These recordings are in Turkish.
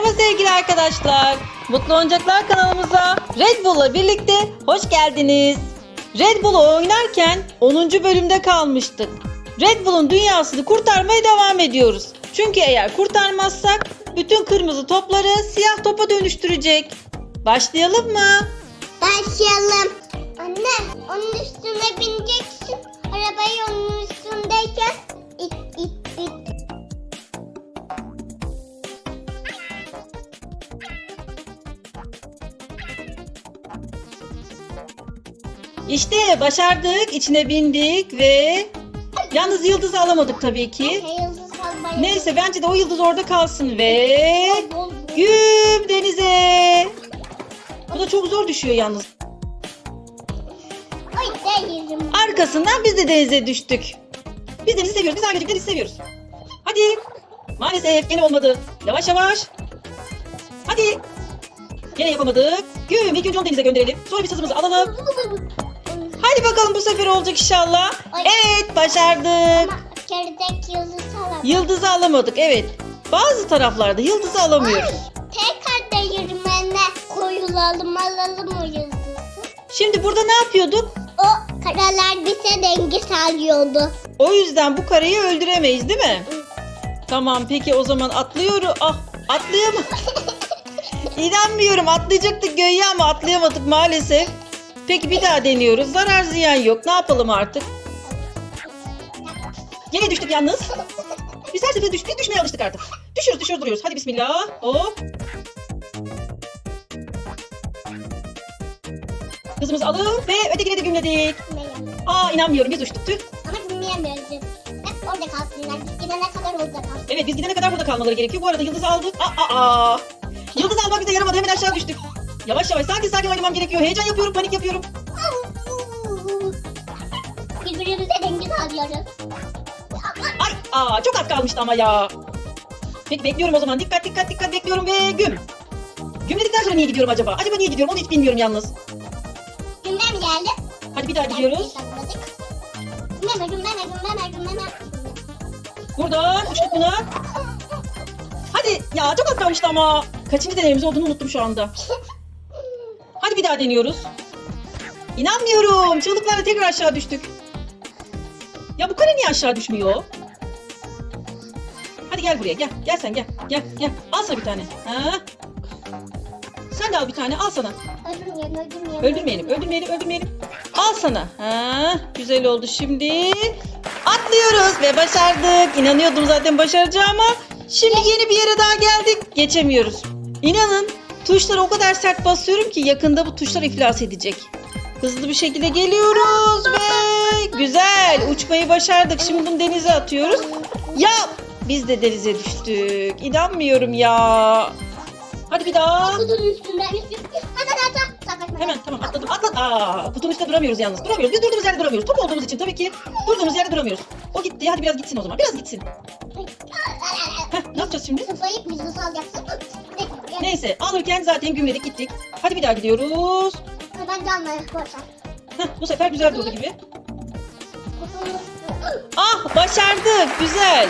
Merhaba sevgili arkadaşlar. Mutlu Oyuncaklar kanalımıza Red Bull'la birlikte hoş geldiniz. Red Bull'u oynarken 10. bölümde kalmıştık. Red Bull'un dünyasını kurtarmaya devam ediyoruz. Çünkü eğer kurtarmazsak bütün kırmızı topları siyah topa dönüştürecek. Başlayalım mı? Başlayalım. Anne, onun üstüne bineceksin. İşte başardık, içine bindik ve yalnız yıldız alamadık tabii ki. Neyse bence de o yıldız orada kalsın ve güm denize. Bu da çok zor düşüyor yalnız. Arkasından biz de denize düştük. Biz denizi seviyoruz. Biz Aygıcık'ları seviyoruz. Hadi. Maalesef gene olmadı. Yavaş yavaş. Hadi. Gene yapamadık. Güm ilk önce onu denize gönderelim. Sonra bir sazımızı alalım. Hadi bakalım bu sefer olacak inşallah. Ay. Evet başardık. Ama gerideki yıldız alalım. Yıldızı alamadık evet. Bazı taraflarda yıldızı alamıyoruz. Tekrar değirmene koyulalım alalım o yıldızı. Şimdi burada ne yapıyorduk? O karalar bize denge sağlıyordu. O yüzden bu kareyi öldüremeyiz değil mi? Tamam peki o zaman atlıyorum. Ah atlayamam. İnanmıyorum atlayacaktık göğe ama atlayamadık maalesef. Peki bir daha deniyoruz. Zarar ziyan yok. Ne yapalım artık? Yine düştük yalnız. Biz her sefer düştük, düşmeye alıştık artık. Düşüyoruz, düşüyoruz, duruyoruz. Hadi bismillah. Hop. Kızımızı alıp ve ötekine de gümledik. Aa inanmıyorum biz uçtuk. Tüh. Ama bilmeyemiyoruz. Hep orada kalsınlar. Biz gidene kadar orada kalsın. Evet biz gidene kadar burada kalmaları gerekiyor. Bu arada yıldızı aldık. Aa, aa, aa. Yıldız almak bize yaramadı. Hemen aşağı düştük. Yavaş yavaş sakin sakin oynamam gerekiyor. Heyecan yapıyorum, panik yapıyorum. Birbirimize denge sağlıyoruz. Ay, aa çok az kalmıştı ama ya. Peki bekliyorum o zaman. Dikkat dikkat dikkat bekliyorum ve güm. Gümledikten sonra niye gidiyorum acaba? Acaba niye gidiyorum? Onu hiç bilmiyorum yalnız. Gündem geldi. Hadi bir daha gidiyoruz. Gündeme gündeme gündeme gündeme. Buradan uçtuk buna. Hadi ya çok az kalmıştı ama. Kaçıncı deneyimiz olduğunu unuttum şu anda. Hadi bir daha deniyoruz. İnanmıyorum. Çığlıklarla tekrar aşağı düştük. Ya bu kare niye aşağı düşmüyor? Hadi gel buraya gel. Gel sen gel. Gel gel. Al sana bir tane. Ha? Sen de al bir tane. Al sana. Öldürmeyelim öldürmeyelim. Öldürmeyelim, öldürmeyelim, öldürmeyelim. Al sana. Ha, güzel oldu şimdi. Atlıyoruz ve başardık. İnanıyordum zaten başaracağıma. Şimdi yeni bir yere daha geldik. Geçemiyoruz. İnanın tuşlara o kadar sert basıyorum ki yakında bu tuşlar iflas edecek. Hızlı bir şekilde geliyoruz ve güzel uçmayı başardık. Şimdi bunu denize atıyoruz. Ya biz de denize düştük. İnanmıyorum ya. Hadi bir daha. Hemen tamam atladım. Atla. Aa, kutunun üstünde duramıyoruz yalnız. Duramıyoruz. Biz durduğumuz yerde duramıyoruz. Top olduğumuz için tabii ki durduğumuz yerde duramıyoruz. O gitti. Hadi biraz gitsin o zaman. Biraz gitsin. Heh, ne yapacağız şimdi? Sıfayıp yıldız alacaksın. Neyse alırken zaten gümledik gittik. Hadi bir daha gidiyoruz. Ben canlı boşver. Heh, bu sefer güzel durdu gibi. Ah başardık. Güzel.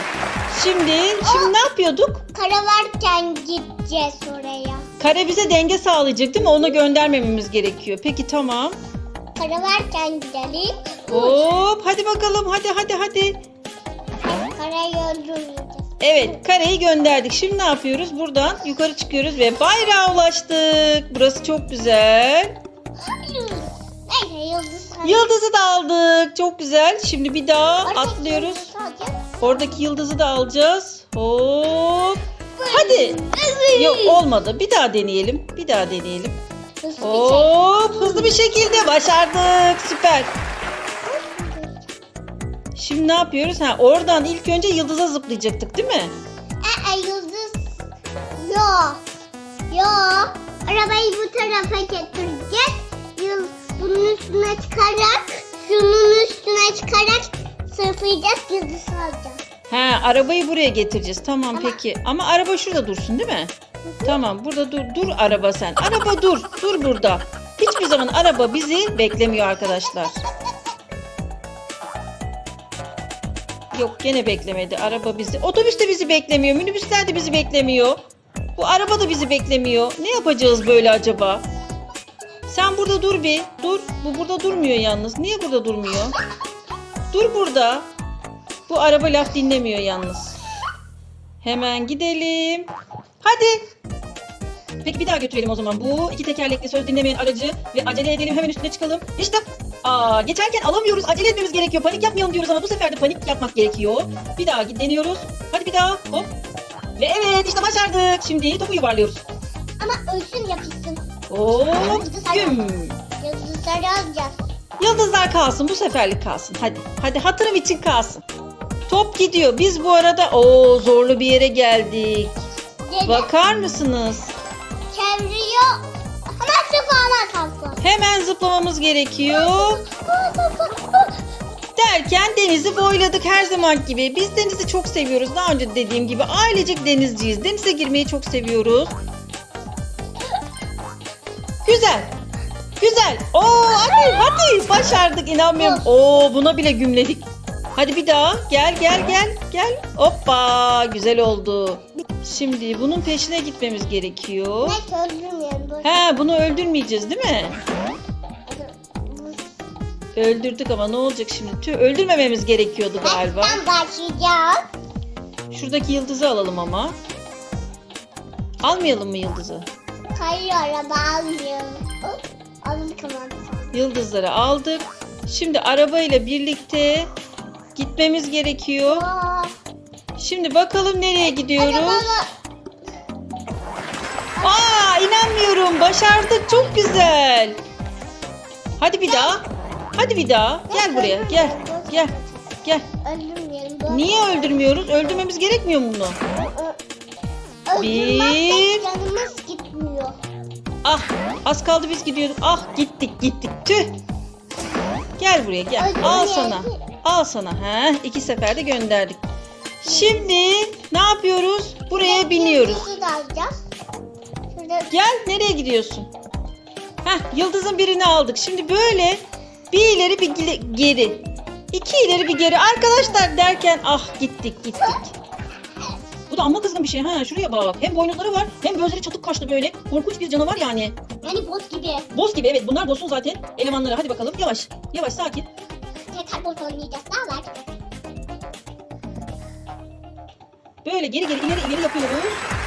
Şimdi şimdi ne yapıyorduk? Kara varken gideceğiz oraya. Kare bize denge sağlayacak değil mi? Ona göndermememiz gerekiyor. Peki tamam. Kara varken gidelim. Hop hadi bakalım. Hadi hadi hadi. Karayı öldüreceğiz. Evet kareyi gönderdik. Şimdi ne yapıyoruz? Buradan yukarı çıkıyoruz ve bayrağa ulaştık. Burası çok güzel. Neyse yıldız. Yıldızı da aldık. Çok güzel. Şimdi bir daha Oradaki atlıyoruz. Oradaki yıldızı da alacağız. Hop. Hadi. Yok olmadı. Bir daha deneyelim. Bir daha deneyelim. Hızlı. Hop hızlı bir şekilde başardık. Süper. Şimdi ne yapıyoruz? Ha oradan ilk önce yıldıza zıplayacaktık değil mi? Aa, yıldız. Yo. Yo. Arabayı bu tarafa getireceğiz. Yıl, bunun üstüne çıkarak, şunun üstüne çıkarak sırflayacağız, yıldız alacağız. He arabayı buraya getireceğiz. Tamam Ama- peki. Ama araba şurada dursun değil mi? Tamam burada dur. Dur araba sen. Araba dur. Dur burada. Hiçbir zaman araba bizi beklemiyor arkadaşlar. Yok gene beklemedi. Araba bizi. Otobüs de bizi beklemiyor. Minibüsler de bizi beklemiyor. Bu araba da bizi beklemiyor. Ne yapacağız böyle acaba? Sen burada dur bir. Dur. Bu burada durmuyor yalnız. Niye burada durmuyor? Dur burada. Bu araba laf dinlemiyor yalnız. Hemen gidelim. Hadi. Peki bir daha götürelim o zaman. Bu iki tekerlekli söz dinlemeyen aracı ve acele edelim hemen üstüne çıkalım. İşte aa, geçerken alamıyoruz. Acele etmemiz gerekiyor. Panik yapmayalım diyoruz ama bu sefer de panik yapmak gerekiyor. Bir daha deniyoruz. Hadi bir daha. Hop. Ve evet işte başardık. Şimdi topu yuvarlıyoruz. Ama ölsün yapışsın. Hop. Güm. Yıldızları alacağız. Yıldızlar kalsın. Bu seferlik kalsın. Hadi. Hadi hatırım için kalsın. Top gidiyor. Biz bu arada o zorlu bir yere geldik. Dede Bakar mısınız? çeviriyor. Hemen zıplamamız gerekiyor. Derken denizi boyladık her zaman gibi. Biz denizi çok seviyoruz. Daha önce dediğim gibi ailecek denizciyiz. Denize girmeyi çok seviyoruz. Güzel. Güzel. Oo hadi hadi başardık inanmıyorum. Oo buna bile gümledik. Hadi bir daha. Gel gel gel gel. Hoppa güzel oldu. Şimdi bunun peşine gitmemiz gerekiyor. Öldürmeyelim. Dur. He bunu öldürmeyeceğiz değil mi? Öldürdük ama ne olacak şimdi? Tüh öldürmememiz gerekiyordu galiba. Baştan başlayacağız. Şuradaki yıldızı alalım ama. Almayalım mı yıldızı? Hayır araba almıyor. Aldık ama. Yıldızları aldık. Şimdi arabayla birlikte gitmemiz gerekiyor. Aa, Şimdi bakalım nereye gidiyoruz? Aa inanmıyorum. Başardık. Çok güzel. Hadi bir daha. Hadi bir daha. Gel buraya. Gel. Gel. Gel. Niye öldürmüyoruz? Öldürmemiz gerekmiyor mu bunu? Gitmiyor. Ah az kaldı biz gidiyorduk. Ah gittik gittik. Tüh. Gel buraya gel. Al sana. Al sana. He, iki seferde gönderdik. Şimdi ne yapıyoruz? Buraya biniyoruz. Yıldızı da alacağız. Şurada Gel nereye gidiyorsun? Heh yıldızın birini aldık. Şimdi böyle bir ileri bir geri. İki ileri bir geri. Arkadaşlar derken ah gittik gittik. Bu da amma kızgın bir şey. Ha şuraya bak. Hem boynuzları var hem gözleri çatık kaşlı böyle. Korkunç bir canavar yani. yani bot gibi. Boss gibi evet bunlar boss'un zaten elemanları. Hadi bakalım yavaş. Yavaş sakin. Tekrar bot oynayacağız. Ne var? Böyle geri geri ileri ileri yapıyoruz.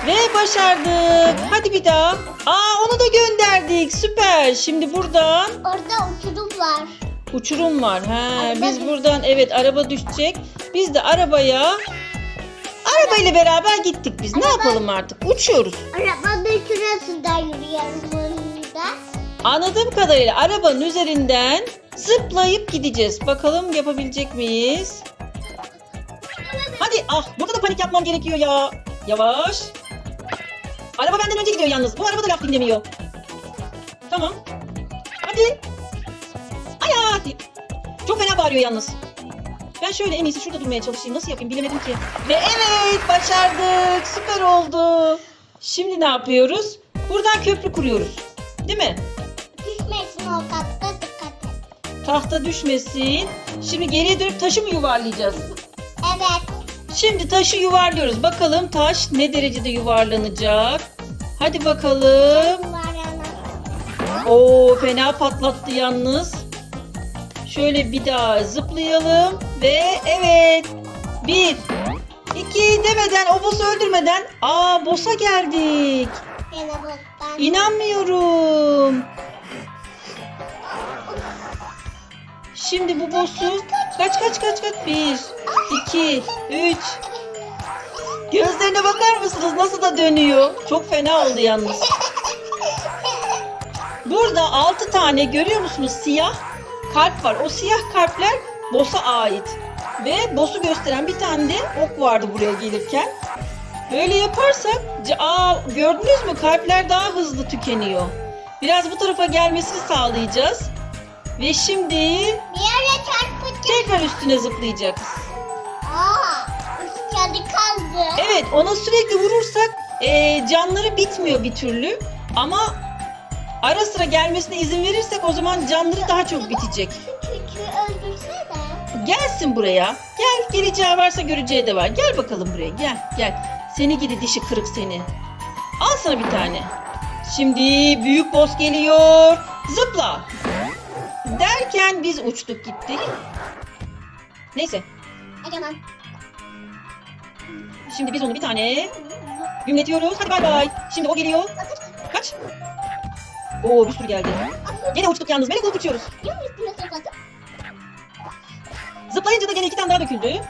Ve başardık. Hadi bir daha. Aa onu da gönderdik. Süper. Şimdi buradan Orada uçurum var. uçurum var. Araba biz buradan evet araba düşecek. Biz de arabaya arabayla beraber gittik biz. Ne Araba- yapalım artık? Uçuyoruz. Arabanın şurasında yürüyorum bunda. Anladığım kadarıyla arabanın üzerinden zıplayıp gideceğiz. Bakalım yapabilecek miyiz? Hadi ah burada da panik yapmam gerekiyor ya. Yavaş. Araba benden önce gidiyor yalnız. Bu araba da laf dinlemiyor. Tamam. Hadi. Ay hadi. Çok fena bağırıyor yalnız. Ben şöyle en iyisi şurada durmaya çalışayım. Nasıl yapayım bilemedim ki. Ve evet başardık. Süper oldu. Şimdi ne yapıyoruz? Buradan köprü kuruyoruz. Değil mi? Düşmesin o katta dikkat et. Tahta düşmesin. Şimdi geriye dönüp taşı mı yuvarlayacağız? Şimdi taşı yuvarlıyoruz. Bakalım taş ne derecede yuvarlanacak. Hadi bakalım. Oo fena patlattı yalnız. Şöyle bir daha zıplayalım ve evet. Bir, iki demeden o boss'u öldürmeden aa boss'a geldik. İnanmıyorum. Şimdi bu boss'u kaç kaç kaç kaç bir, iki, üç. Gözlerine bakar mısınız nasıl da dönüyor? Çok fena oldu yalnız. Burada altı tane görüyor musunuz siyah kalp var. O siyah kalpler boss'a ait. Ve boss'u gösteren bir tane de ok vardı buraya gelirken. Böyle yaparsak, aa, gördünüz mü kalpler daha hızlı tükeniyor. Biraz bu tarafa gelmesini sağlayacağız. Ve şimdi Bir yere çarpacak. Tekrar üstüne zıplayacağız. Aa. Üst kaldı. Evet ona sürekli vurursak eee, canları bitmiyor bir türlü. Ama ara sıra gelmesine izin verirsek o zaman canları daha çok bitecek. Küçüğü öldürsene. Gelsin buraya. Gel geleceği varsa göreceği de var. Gel bakalım buraya gel gel. Seni gidi dişi kırık seni. Al sana bir tane. Şimdi büyük boss geliyor. Zıpla. Derken biz uçtuk gittik. Neyse. Tamam. Şimdi biz onu bir tane gümletiyoruz. Hadi bay bay. Şimdi o geliyor. Kaç? Oo bir sürü geldi. Gene uçtuk yalnız. Melek olup uçuyoruz. Zıplayınca da gene iki tane daha döküldü.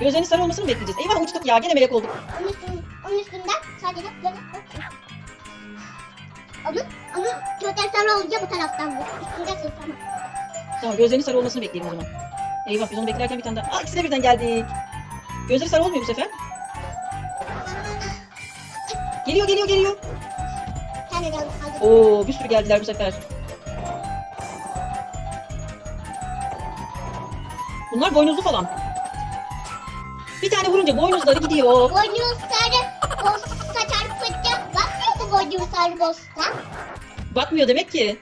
Gözlerinin sarı olmasını bekleyeceğiz? Eyvah uçtuk ya. Gene melek olduk. Onun, üstün, onun üstünden sadece böyle Onun, onun köten sarı olunca bu taraftan bu. Üstünde sırtlama. Tamam gözlerinin sarı olmasını bekleyelim o zaman. Eyvah biz onu beklerken bir tane daha. Aa ikisine birden geldik. Gözleri sarı olmuyor bu sefer. Geliyor geliyor geliyor. Oo bir sürü geldiler bu sefer. Bunlar boynuzlu falan. Bir tane vurunca boynuzları gidiyor. Boynuz sarı bosta çarpınca bakmıyor mu boynuz sarı bosta? Batmıyor demek ki.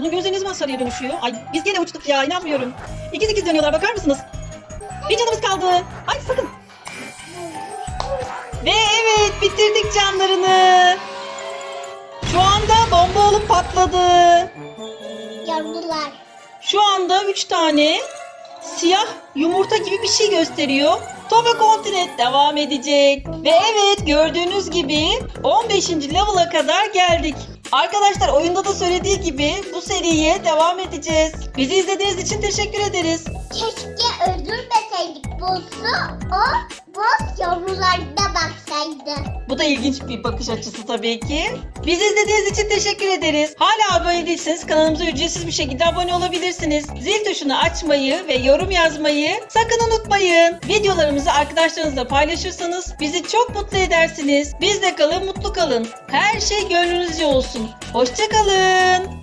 Bunun gözleri ne zaman sarıya dönüşüyor? Ay biz gene uçtuk ya inanmıyorum. İkiz ikiz dönüyorlar bakar mısınız? Bir canımız kaldı. Ay sakın. Ve evet bitirdik canlarını. Şu anda bomba olup patladı. Yavrular. Şu anda 3 tane siyah yumurta gibi bir şey gösteriyor. Tobe Continent devam edecek. Ve evet gördüğünüz gibi 15. level'a kadar geldik. Arkadaşlar oyunda da söylediği gibi bu seriye devam edeceğiz. Bizi izlediğiniz için teşekkür ederiz. Keşke öldürmeseydik boss'u. O boss yavrularda baksaydı. Bu da ilginç bir bakış açısı tabii ki. Bizi izlediğiniz için teşekkür ederiz. Hala abone değilseniz kanalımıza ücretsiz bir şekilde abone olabilirsiniz. Zil tuşunu açmayı ve yorum yazmayı sakın unutmayın. Videolarımızı arkadaşlarınızla paylaşırsanız bizi çok mutlu edersiniz. Bizde kalın, mutlu kalın. Her şey gönlünüzce olsun. Hoşçakalın.